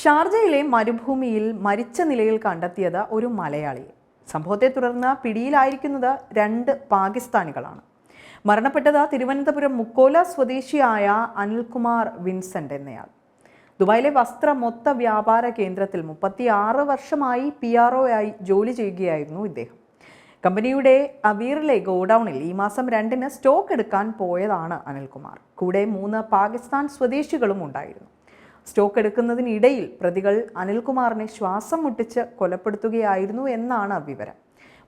ഷാർജയിലെ മരുഭൂമിയിൽ മരിച്ച നിലയിൽ കണ്ടെത്തിയത് ഒരു മലയാളിയെ സംഭവത്തെ തുടർന്ന് പിടിയിലായിരിക്കുന്നത് രണ്ട് പാകിസ്ഥാനികളാണ്. മരണപ്പെട്ടത് തിരുവനന്തപുരം മുക്കോല സ്വദേശിയായ അനിൽകുമാർ വിൻസെന്റ് എന്നയാൾ. ദുബായിലെ വസ്ത്ര മൊത്ത വ്യാപാര കേന്ദ്രത്തിൽ മുപ്പത്തിയാറ് വർഷമായി പി ആർ ഒ ആയി ജോലി ചെയ്യുകയായിരുന്നു ഇദ്ദേഹം. കമ്പനിയുടെ അവീറിലെ ഗോഡൌണിൽ ഈ മാസം രണ്ടിന് സ്റ്റോക്ക് എടുക്കാൻ പോയതാണ് അനിൽകുമാർ. കൂടെ മൂന്ന് പാകിസ്ഥാൻ സ്വദേശികളും ഉണ്ടായിരുന്നു. സ്റ്റോക്ക് എടുക്കുന്നതിനിടയിൽ പ്രതികൾ അനിൽകുമാറിനെ ശ്വാസം മുട്ടിച്ച് കൊലപ്പെടുത്തുകയായിരുന്നു എന്നാണ് വിവരം.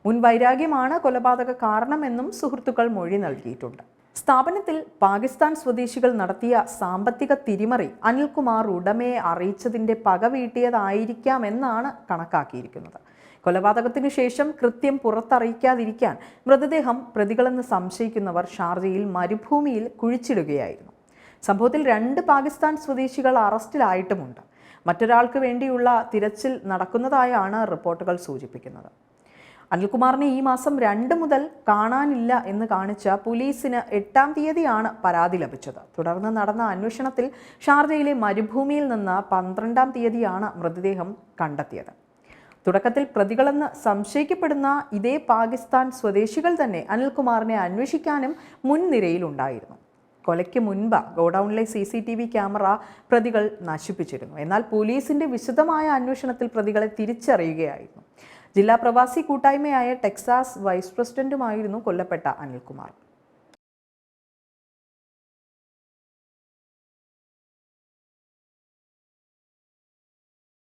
മുൻ വൈരാഗ്യമാണ് കൊലപാതക കാരണമെന്നും സുഹൃത്തുക്കൾ മൊഴി നൽകിയിട്ടുണ്ട്. സ്ഥാപനത്തിൽ പാകിസ്ഥാൻ സ്വദേശികൾ നടത്തിയ സാമ്പത്തിക തിരിമറി അനിൽകുമാർ ഉടമയെ അറിയിച്ചതിന്റെ പക വീട്ടിയതായിരിക്കാമെന്നാണ് കണക്കാക്കിയിരിക്കുന്നത്. കൊലപാതകത്തിനു ശേഷം കൃത്യം പുറത്തറിയിക്കാതിരിക്കാൻ മൃതദേഹം പ്രതികളെന്ന് സംശയിക്കുന്നവർ ഷാർജയിൽ മരുഭൂമിയിൽ കുഴിച്ചിടുകയായിരുന്നു. സംഭവത്തിൽ രണ്ട് പാകിസ്ഥാൻ സ്വദേശികൾ അറസ്റ്റിലായിട്ടുമുണ്ട്. മറ്റൊരാൾക്ക് വേണ്ടിയുള്ള തിരച്ചിൽ നടക്കുന്നതായാണ് റിപ്പോർട്ടുകൾ സൂചിപ്പിക്കുന്നത്. അനിൽകുമാറിനെ ഈ മാസം രണ്ട് മുതൽ കാണാനില്ല എന്ന് കാണിച്ച പോലീസിന് എട്ടാം തീയതിയാണ് പരാതി ലഭിച്ചത്. തുടർന്ന് നടന്ന അന്വേഷണത്തിൽ ഷാർജയിലെ മരുഭൂമിയിൽ നിന്ന് പന്ത്രണ്ടാം തീയതിയാണ് മൃതദേഹം കണ്ടെത്തിയത്. തുടക്കത്തിൽ പ്രതികളെന്ന് സംശയിക്കപ്പെടുന്ന ഇതേ പാകിസ്ഥാൻ സ്വദേശികൾ തന്നെ അനിൽകുമാറിനെ അന്വേഷിക്കാനും മുൻനിരയിലുണ്ടായിരുന്നു. കൊലയ്ക്ക് മുൻപ് ഗോഡൌണിലെ C C T V camera പ്രതികൾ നശിപ്പിച്ചിരുന്നു. എന്നാൽ പോലീസിന്റെ വിശദമായ അന്വേഷണത്തിൽ പ്രതികളെ തിരിച്ചറിയുകയായിരുന്നു. ജില്ലാ പ്രവാസി കൂട്ടായ്മയായ ടെക്സാസ് വൈസ് പ്രസിഡന്റുമായിരുന്നു കൊല്ലപ്പെട്ട അനിൽകുമാർ.